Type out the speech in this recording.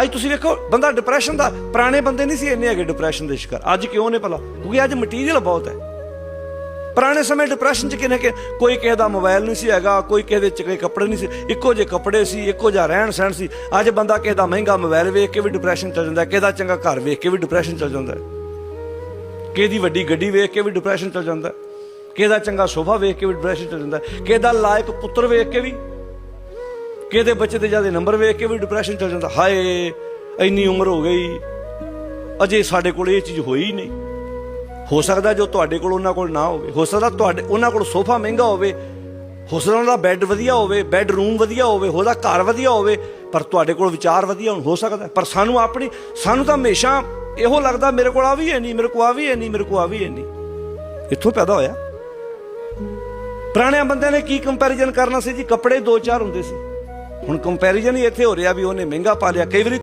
ਅੱਜ ਤੁਸੀਂ ਵੇਖੋ, ਬੰਦਾ ਡਿਪਰੈਸ਼ਨ ਦਾ, ਪੁਰਾਣੇ ਬੰਦੇ ਨਹੀਂ ਸੀ ਇੰਨੇ ਹੈਗੇ ਡਿਪਰੈਸ਼ਨ ਦੇ ਸ਼ਿਕਾਰ। ਅੱਜ ਕਿਉਂ ਨੇ ਭਲਾ? ਕਿਉਂਕਿ ਅੱਜ ਮਟੀਰੀਅਲ ਬਹੁਤ ਹੈ। ਪੁਰਾਣੇ ਸਮੇਂ ਡਿਪਰੈਸ਼ਨ ਚ ਕਿਨੇ ਕਿ ਕੋਈ ਕਿਸੇ ਦਾ ਮੋਬਾਈਲ ਨਹੀਂ ਸੀ ਹੈਗਾ, ਕੋਈ ਕਿਸੇ ਦੇ ਚਿਕਨੇ ਕੱਪੜੇ ਨਹੀਂ ਸੀ। ਇੱਕੋ ਜਿਹੇ ਕੱਪੜੇ ਸੀ, ਇੱਕੋ ਜਿਹਾ ਰਹਿਣ ਸਹਿਣ ਸੀ। ਅੱਜ ਬੰਦਾ ਕਿਸੇ ਦਾ ਮਹਿੰਗਾ ਮੋਬਾਈਲ ਵੇਖ ਕੇ ਵੀ ਡਿਪਰੈਸ਼ਨ ਚ ਜਾਂਦਾ ਹੈ, ਕਿਸੇ ਦਾ ਚੰਗਾ ਘਰ ਵੇਖ ਕੇ ਵੀ ਡਿਪਰੈਸ਼ਨ ਚ ਜਾਂਦਾ ਹੈ। ਕਿਸੇ ਦੀ ਵੱਡੀ ਗੱਡੀ ਵੇਖ ਕੇ ਵੀ ਡਿਪਰੈਸ਼ਨ ਚ ਜਾਂਦਾ ਕਿਸੇ ਦਾ ਚੰਗਾ ਸੋਫਾ ਵੇਖ ਕੇ ਵੀ ਡਿਪਰੈਸ਼ਨ ਚ ਜਾਂਦਾ ਕਿਸੇ ਦਾ ਲਾਇਕ ਪੁੱਤਰ ਵੇਖ ਕੇ ਵੀ ਕਿਹਦੇ ਬੱਚੇ ਦੇ ਜ਼ਿਆਦਾ ਨੰਬਰ ਵੇਖ ਕੇ ਵੀ ਡਿਪਰੈਸ਼ਨ ਚੱਲ ਜਾਂਦਾ। ਹਾਏ, ਇੰਨੀ ਉਮਰ ਹੋ ਗਈ। ਅਜੇ ਸਾਡੇ ਕੋਲ ਇਹ ਚੀਜ਼ ਹੋਈ ਨਹੀਂ। ਹੋ ਸਕਦਾ ਜੋ ਤੁਹਾਡੇ ਕੋਲ ਉਹਨਾਂ ਕੋਲ ਨਾ ਹੋਵੇ। ਹੋ ਸਕਦਾ ਤੁਹਾਡੇ, ਉਹਨਾਂ ਕੋਲ ਸੋਫਾ ਮਹਿੰਗਾ ਹੋਵੇ। ਹੋ ਸਕਦਾ ਉਹਨਾਂ ਦਾ ਬੈੱਡ ਵਧੀਆ ਹੋਵੇ ਬੈੱਡ ਰੂਮ ਵਧੀਆ ਹੋਵੇ ਉਹਦਾ ਘਰ ਵਧੀਆ ਹੋਵੇ, ਪਰ ਤੁਹਾਡੇ ਕੋਲ ਵਿਚਾਰ ਵਧੀਆ ਹੋਣ, ਹੋ ਸਕਦਾ। ਪਰ ਸਾਨੂੰ ਆਪਣੀ, ਸਾਨੂੰ ਤਾਂ ਹਮੇਸ਼ਾ ਇਹੋ ਲੱਗਦਾ, ਮੇਰੇ ਕੋਲ ਆ ਵੀ ਹੈ ਨਹੀਂ, ਮੇਰੇ ਕੋਲ ਆ ਵੀ ਹੈ ਨਹੀਂ, ਮੇਰੇ ਕੋਲ ਆ ਵੀ ਹੈ ਨਹੀਂ। ਇੱਥੋਂ ਪੈਦਾ ਹੋਇਆ। ਪੁਰਾਣਿਆਂ ਬੰਦਿਆਂ ਨੇ ਕੀ ਕੰਪੈਰੀਜ਼ਨ ਕਰਨਾ ਸੀ ਜੀ? ਕੱਪੜੇ ਦੋ ਚਾਰ ਹੁੰਦੇ ਸੀ। ਹੁਣ ਕੰਪੈਰੀਜ਼ਨ ਹੀ ਇੱਥੇ ਹੋ ਰਿਹਾ ਵੀ ਉਹਨੇ ਮਹਿੰਗਾ ਪਾ ਲਿਆ। ਕਈ ਵਾਰੀ